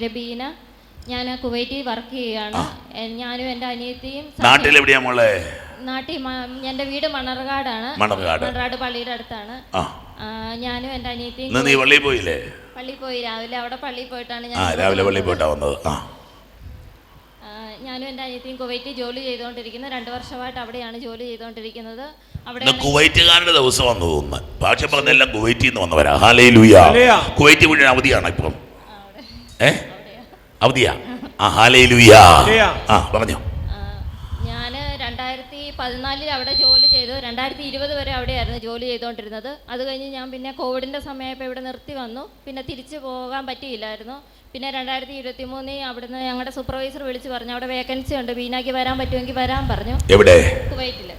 പേര് ബീന ഞാൻ കുവൈറ്റിൽ വർക്ക് ചെയ്യാണ് ഞാനും എന്റെ അനിയത്തിയും നാട്ടിൽ എവിടെയാ മോളെ? നാട്ടിൽ എന്റെ വീട് മണർകാടാണ്. മണർകാട്. മണർകാട് പള്ളിയുടെ അടുത്താണ്. ഞാനും എന്റെ അനിയത്തിയും നീ പള്ളിയിൽ പോയില്ലേ? പള്ളി പോയി. രാവിലെ അവിടെ പള്ളിയിൽ പോയിട്ടാണ് ആ ഞാൻ രാവിലെ പള്ളിയിൽ പോയിട്ടാ വന്നത്. ഞാനും എന്റെ അനിയത്തിയും കുവൈറ്റിൽ ജോലി ചെയ്തുകൊണ്ടിരിക്കുന്നത് രണ്ട് വർഷമായിട്ട് അവിടെയാണ് ജോലി ചെയ്തുകൊണ്ടിരിക്കുന്നത്. കുവൈറ്റുകാരുടെ ദിവസം വന്നു തോന്നുന്നു. ഭാഷ പറഞ്ഞെല്ലാം കുവൈറ്റിൽ നിന്ന് വന്നവരാ. ഹാലേ ലുയാ. കുവൈറ്റ് മുഴുവൻ അവധിയാണ് ഇപ്പം. ഏ? അവധിയാ. ആ ഹാലേ ലുയാ ആ പറഞ്ഞോ. പതിനാലിൽ അവിടെ ജോലി ചെയ്തു. രണ്ടായിരത്തി ഇരുപത് വരെ അവിടെയായിരുന്നു ജോലി ചെയ്തുകൊണ്ടിരുന്നത് അത് കഴിഞ്ഞ് ഞാൻ പിന്നെ കോവിഡിന്റെ സമയമായപ്പോൾ ഇവിടെ നിർത്തി വന്നു. പിന്നെ തിരിച്ചു പോകാൻ പറ്റിയില്ലായിരുന്നു. പിന്നെ രണ്ടായിരത്തി ഇരുപത്തി മൂന്നിൽ അവിടുന്ന് ഞങ്ങളുടെ സൂപ്പർവൈസർ വിളിച്ച് പറഞ്ഞു അവിടെ വേക്കൻസി ഉണ്ട്. വീണാക്കി വരാൻ പറ്റുമെങ്കിൽ വരാൻ പറഞ്ഞു. എവിടെ?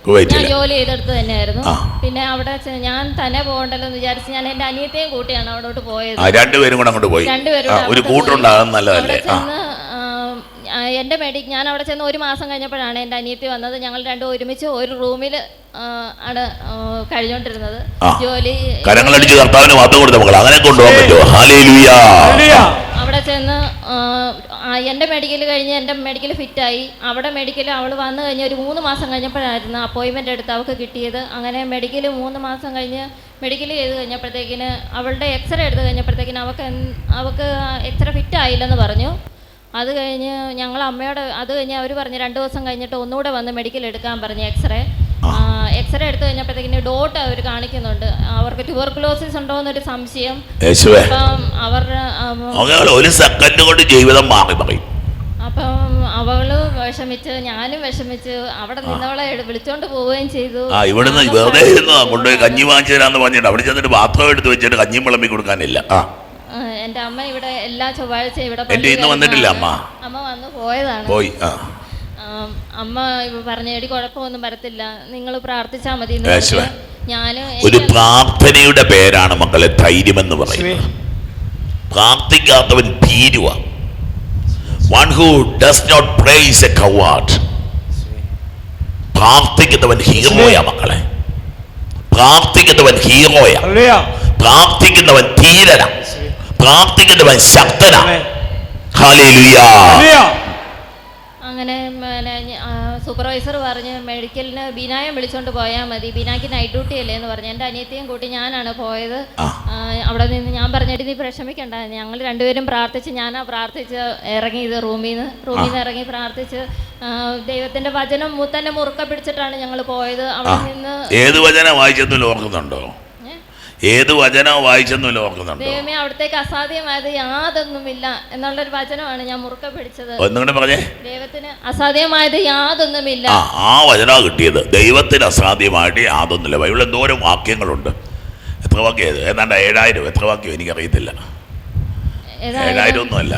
കുവൈറ്റിൽ. ഞാൻ ജോലി ചെയ്തെടുത്ത് തന്നെയായിരുന്നു. പിന്നെ അവിടെ ഞാൻ തന്നെ പോകണ്ടല്ലോ എന്ന് വിചാരിച്ച് ഞാൻ എന്റെ അനിയത്തെയും കൂട്ടിയാണ് അവിടോട്ട് പോയത്. രണ്ടുപേരും കൂടെ അങ്ങോട്ട് പോയി. രണ്ടുപേരും ഒരു കൂട്ടുണ്ടാകും നല്ലതല്ലേ അവിടെ ആ ചെന്ന്, ആം, ആ, എന്റെ മെഡി ഞാൻ അവിടെ ചെന്ന് ഒരു മാസം കഴിഞ്ഞപ്പോഴാണ് എന്റെ അനിയത്തി വന്നത്. ഞങ്ങൾ രണ്ടും ഒരുമിച്ച് ഒരു റൂമിൽ ആണ് കഴിഞ്ഞോണ്ടിരുന്നത്. കഴിഞ്ഞുകൊണ്ടിരുന്നത്. ജോലി കരങ്ങളടിച്ച് കർത്താവിന് മാത്രം കൊടുത്ത മക്കൾ അങ്ങനെ കൊണ്ടുപോകാൻ പറ്റുമോ. അവിടെ ചെന്ന് എന്റെ മെഡിക്കൽ കഴിഞ്ഞ് എന്റെ മെഡിക്കൽ ഫിറ്റായി. അവിടെ മെഡിക്കൽ അവൾ വന്നു കഴിഞ്ഞ് ഒരു മൂന്ന് മാസം കഴിഞ്ഞപ്പോഴായിരുന്നു അപ്പോയിൻമെന്റ് എടുത്ത് അവൾക്ക് കിട്ടിയത്. അങ്ങനെ മെഡിക്കൽ മൂന്ന് മാസം കഴിഞ്ഞ് മെഡിക്കൽ ചെയ്ത് കഴിഞ്ഞപ്പോഴത്തേക്കിന് അവളുടെ എക്സ്റേ എടുത്ത് കഴിഞ്ഞപ്പോഴത്തേക്കിന് അവൾക്ക് അവൾക്ക് എക്സ്റേ ഫിറ്റ് ആയില്ലെന്ന് പറഞ്ഞു. അത് കഴിഞ്ഞ് ഞങ്ങൾ അമ്മയോട് അത് കഴിഞ്ഞ് അവർ പറഞ്ഞു രണ്ട് ദിവസം കഴിഞ്ഞിട്ട് ഒന്നുകൂടെ വന്ന് മെഡിക്കൽ എടുക്കാൻ പറഞ്ഞു എക്സ്റേ എക്സ്റേ എടുത്തു കഴിഞ്ഞപ്പോഴത്തേക്കിന് ഡോട്ട് അവർ കാണിക്കുന്നുണ്ട്. അവർക്ക് ട്യൂബർക്കുലോസിസ് ഉണ്ടോ എന്നൊരു സംശയം അപ്പം അവർ ഒരു സെക്കൻഡ് കൊണ്ട് ജീവിതം മാറി പറയും അപ്പം അവൾ വിഷമിച്ച് ഞാനും വിഷമിച്ച് അവിടെ നിന്നവളെ വിളിച്ചോണ്ട് പോവുകയും ചെയ്തു. ആ ഇവിടുന്ന് വെറുതെ കൊണ്ടുപോയി കഞ്ഞി വാങ്ങിച്ചു തരാന്ന് പറഞ്ഞിട്ട്. അവിടെ ചെന്നിട്ട് പാത്രം എടുത്ത് വെച്ചിട്ട് കഞ്ഞിയും വിളമ്പി കൊടുക്കാനില്ല. ആ. ആ, എന്റെ അമ്മ ഇവിടെ എല്ലാ ചൊവ്വാഴ്ച ഇവിടെ ഇന്ന് വന്നിട്ടില്ല അമ്മ. അമ്മ വന്ന് പോയതാണ്. പോയി ആ. അമ്മ പറഞ്ഞു എടി കുഴപ്പമൊന്നും വരത്തില്ല. നിങ്ങൾ പ്രാർത്ഥിച്ചാൽ മതി. ഞാനും ഒരു പ്രാർത്ഥനയുടെ പേരാണ് മക്കളെ ധൈര്യം എന്ന് പറയുന്നത് പ്രാർത്ഥിക്കാത്തവൻ ഭീരുവ. One who does not prays a coward പ്രാർത്ഥിക്കുന്നവൻ ഹീറോയാ മക്കളെ. പ്രാർത്ഥിക്കുന്നവൻ ഹീറോയാ. പ്രാർത്ഥിക്കുന്നവൻ ധീരന. പ്രാർത്ഥിക്കുന്നവൻ ശക്തന. ആമേൻ. ഹാലേലുയാ ഹല്ലേലൂയ. അങ്ങനെ സൂപ്പർവൈസർ പറഞ്ഞ് മെഡിക്കലിന് ബിനായം വിളിച്ചോണ്ട് പോയാൽ മതി. ബിനാക്ക് നൈറ്റ് ഡ്യൂട്ടി അല്ലേ എന്ന് പറഞ്ഞു. എന്റെ അനിയത്തിയും കൂട്ടി ഞാനാണ് പോയത്. അവിടെ നിന്ന് ഞാൻ പറഞ്ഞിട്ട് നീ വിഷമിക്കണ്ട ഞങ്ങൾ രണ്ടുപേരും പ്രാർത്ഥിച്ച് ഞാനാ പ്രാർത്ഥിച്ച് ഇറങ്ങിയത് റൂമിൽ നിന്ന് റൂമിൽ നിന്ന് ഇറങ്ങി പ്രാർത്ഥിച്ച് ദൈവത്തിന്റെ വചനം തന്നെ മുറുക്ക പിടിച്ചിട്ടാണ് ഞങ്ങൾ പോയത്. അവിടെ നിന്ന് ഏത് വചനം വായിച്ചെന്നില്ല ഓർക്കുന്നുണ്ടോ? ഏത് വചനം വായിച്ചെന്നില്ല ഓർക്കുന്നുണ്ടോ? ദൈവമേ അവിടത്തേക്ക് അസാധ്യമായത് യാതൊന്നുമില്ല എന്നുള്ളൊരു വചനമാണ് ഞാൻ മുറുക്ക പിടിച്ചത്. ഒന്നുകൂടെ പറഞ്ഞേ? ദൈവത്തിന് അസാധ്യമായത് യാതൊന്നുമില്ല. ആ ആ വചന കിട്ടിയത്. ദൈവത്തിന് അസാധ്യമായിട്ട് യാതൊന്നുമില്ല. ബൈബിളിൽ എന്തോരം വാക്യങ്ങളുണ്ട്. എത്ര വാക്യം ഏതാണ്ട് ഏഴായിരം. എത്ര വാക്യം എനിക്കറിയത്തില്ല. ഏഴായിരം ഒന്നുമല്ല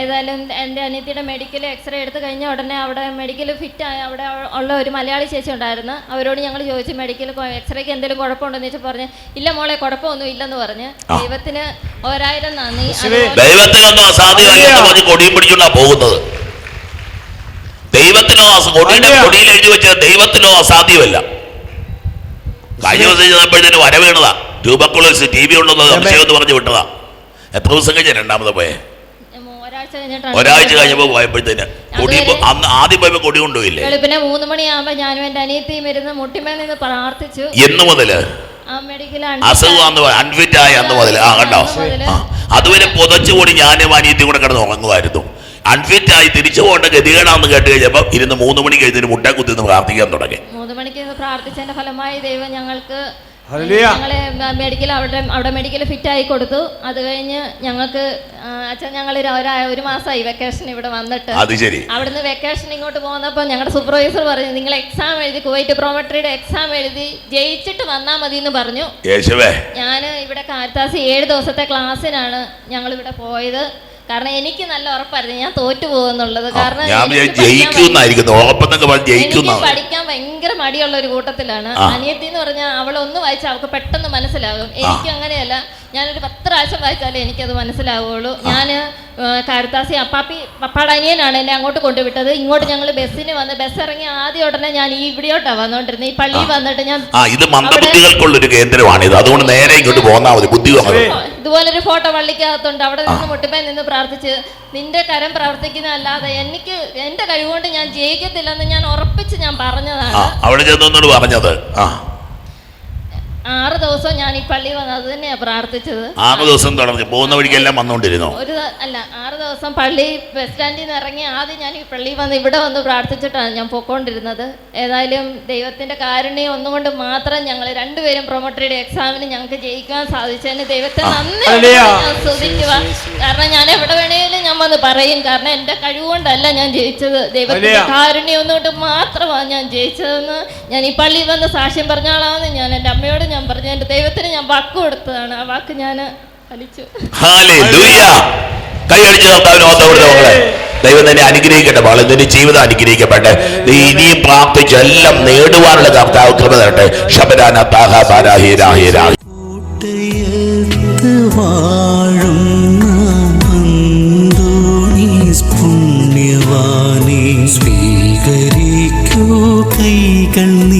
ഏതായാലും എന്റെ അനിയത്തിയുടെ മെഡിക്കൽ എക്സ്റേ എടുത്തു കഴിഞ്ഞ ഉടനെ അവിടെ മെഡിക്കൽ ഫിറ്റ് ആയ അവിടെ ഉള്ള ഒരു മലയാളി ചേച്ചി ഉണ്ടായിരുന്നു. അവരോട് ഞങ്ങൾ ചോദിച്ചു മെഡിക്കൽ എക്സ്റേക്ക് എന്തെങ്കിലും കുഴപ്പമുണ്ടെന്ന് വെച്ചാൽ പറഞ്ഞു ഇല്ല മോളെ കുഴപ്പമൊന്നും ഇല്ലെന്ന് പറഞ്ഞ്. ദൈവത്തിന് ഒരായിരം നന്ദി. ദൈവത്തിനൊന്നും പറഞ്ഞ് കൊടിയും പിടിച്ചോണ്ടാ പോകുന്നത്. ദൈവത്തിനോ കൊടിയുടെ കൊടിയിൽ എഴുതി വെച്ച ദൈവത്തിനോ അസാധ്യമല്ല. കഴിഞ്ഞ ദിവസം ചെന്നപ്പോഴത്തേന് വരവേണതാ രൂപക്കുള്ള ടി വി ഉണ്ടെന്ന് സംശയം എന്ന് പറഞ്ഞു വിട്ടതാ. എത്ര ദിവസം കഴിഞ്ഞ രണ്ടാമത് പോയെ? ഒരാഴ്ച കഴിഞ്ഞപ്പോ പോയപ്പോഴത്തേന് കൊടി അന്ന് ആദ്യം പോയപ്പോ കൊടി കൊണ്ടുപോയില്ലേ? വെളുപ്പിനെ മൂന്ന് മണിയാകുമ്പോ ഞാനും എന്റെ അനിയത്തിയും ഇരുന്ന് മുട്ടിമേൽ നിന്ന് പ്രാർത്ഥിച്ചു. എന്ന് മുതൽ? അസുഖം അൺഫിറ്റ് ആയ. അന്ന് മുതൽ ആ കണ്ടോ? അതുവരെ പുതച്ചു കൂടി ഞാനും അനിയത്തിയും കൂടെ കിടന്ന് ഉറങ്ങുമായിരുന്നു. അൺഫിറ്റ് ആയി തിരിച്ചു പോകേണ്ട ഗതികേടാന്ന് കേട്ട് കഴിഞ്ഞപ്പോൾ ഇരുന്ന് മൂന്ന് മണി കഴിഞ്ഞിട്ട് മുട്ട കുത്തിന്ന് പ്രാർത്ഥിക്കാൻ തുടങ്ങി. പ്രാർത്ഥിച്ചതിന്റെ ഫലമായി ദൈവം ഞങ്ങൾക്ക്. ഞങ്ങളെ മെഡിക്കൽ അവിടെ അവിടെ മെഡിക്കൽ ഫിറ്റ് ആയി കൊടുത്തു. അത് കഴിഞ്ഞ് ഞങ്ങൾക്ക് അച്ഛൻ ഞങ്ങൾ ഒരു മാസമായി വെക്കേഷൻ ഇവിടെ വന്നിട്ട്. അത് ശരി. അവിടുന്ന് വെക്കേഷൻ ഇങ്ങോട്ട് പോകുന്നപ്പോൾ ഞങ്ങളുടെ സൂപ്പർവൈസർ പറഞ്ഞു നിങ്ങൾ എക്സാം എഴുതി കുവൈറ്റ് പ്രോമട്രിയുടെ എക്സാം എഴുതി ജയിച്ചിട്ട് വന്നാൽ മതി എന്ന് പറഞ്ഞു ഞാൻ ഇവിടെ കാരിത്താസ് ഏഴ് ദിവസത്തെ ക്ലാസ്സിനാണ് ഞങ്ങൾ ഇവിടെ പോയത്. കാരണം എനിക്ക് നല്ല ഉറപ്പായിരുന്നു. ഞാൻ തോറ്റു പോകുന്നുള്ളത് കാരണം ഞാൻ ജയിക്കുന്നായിരിക്കുന്നു ഉറപ്പെന്നൊക്കെ പറഞ്ഞ് എനിക്ക് പഠിക്കാൻ ഭയങ്കര മടിയുള്ള ഒരു കൂട്ടത്തിലാണ്. അനിയത്തി എന്ന് പറഞ്ഞാൽ അവൾ ഒന്ന് വായിച്ചാൽ അവൾക്ക് പെട്ടെന്ന് മനസ്സിലാകും. എനിക്ക് അങ്ങനെയല്ല. ഞാനൊരു പത്ത് പ്രാവശ്യം വായിച്ചാലേ എനിക്കത് മനസ്സിലാവുള്ളൂ. ഞാൻ കാരത്താസി അപ്പാപ്പി പപ്പാടെ അനിയനാണ് എന്നെ അങ്ങോട്ട് കൊണ്ടുവിട്ടത്. ഇങ്ങോട്ട് ഞങ്ങൾ ബസ്സിന് വന്ന് ബസ് ഇറങ്ങി ആദ്യം ഉടനെ ഞാൻ ഈ ഇവിടെയോട്ടാ വന്നുകൊണ്ടിരുന്നത് ഈ പള്ളിയിൽ വന്നിട്ട് ഞാൻ ആ ഇത് മന്ദബുദ്ധികൾക്കുള്ളൊരു കേന്ദ്രമാണിത്. അതുകൊണ്ട് നേരെ ഇങ്ങോട്ട് പോകുന്ന ബുദ്ധി ഇതുപോലൊരു ഫോട്ടോ പള്ളിക്കകത്തുണ്ട് അവിടെ നിന്ന് മുട്ടുമേ നിന്ന് പ്രാർത്ഥിച്ച് നിന്റെ കരം പ്രവർത്തിക്കുന്ന അല്ലാതെ എനിക്ക് എന്റെ കഴിവുകൊണ്ട് ഞാൻ ജയിക്കത്തില്ലെന്ന് ഞാൻ ഉറപ്പിച്ച് ഞാൻ പറഞ്ഞതാണ്. അവിടെ ചെന്നോട് പറഞ്ഞത്. ആ. ആറ് ദിവസം ഞാൻ ഈ പള്ളി വന്ന് അത് തന്നെയാ പ്രാർത്ഥിച്ചത്. ആറ് ദിവസം തുടർന്ന് പോകുന്ന വഴിക്കെല്ലാം വന്നുകൊണ്ടിരുന്നു? ഒരു ദ- അല്ല ആറ് ദിവസം പള്ളി ബസ് സ്റ്റാൻഡിൽ നിന്ന് ഇറങ്ങി ആദ്യം ഞാൻ ഈ പള്ളി വന്ന് ഇവിടെ വന്ന് പ്രാർത്ഥിച്ചിട്ടാണ് ഞാൻ പൊക്കോണ്ടിരുന്നത് ഏതായാലും ദൈവത്തിന്റെ കാരുണ്യം ഒന്നുകൊണ്ട് മാത്രം ഞങ്ങൾ രണ്ടുപേരും പ്രൊമോട്ടറിയുടെ എക്സാമിന് ഞങ്ങൾക്ക് ജയിക്കാൻ സാധിച്ചതിന് ദൈവത്തെ നന്ദി. ഹല്ലേലൂയ. ഞാൻ സ്തുതിക്കുക കാരണം ഞാൻ എവിടെ വേണേലും വന്ന് പറയും. കാരണം എന്റെ കഴിവുകൊണ്ടല്ല ഞാൻ ജയിച്ചത്. ദൈവത്തിന്റെ കാരുണ്യൊന്നുകൊണ്ട് മാത്രമാണ് ഞാൻ ജയിച്ചതെന്ന് ഞാൻ ഈ പള്ളിയിൽ വന്ന് സാക്ഷ്യം പറഞ്ഞാളാന്ന് ഞാൻ എന്റെ അമ്മയോട് ഞാൻ പറഞ്ഞു. എന്റെ ദൈവത്തിന് ഞാൻ വാക്ക് കൊടുത്തതാണ്. ആ വാക്ക് ഞാൻ ഫലിച്ചു. കൈയടിച്ച് കർത്താവിന് ഓർത്തവിടുന്ന മക്കളെ. ദൈവം തന്നെ അനുഗ്രഹിക്കട്ടെ മകളെ നിന്റെ ജീവിതം അനുഗ്രഹിക്കപ്പെട്ടെ. നീ ഇനിയും പ്രാർത്ഥിച്ച് എല്ലാം നേടുവാനുള്ള കർത്താവ് കൃപ തരട്ടെ. ശബരാന താഹ താരാഹി രാഹി രാഹി. സ്വീകരിക്കൂ കൈകൾ നീ.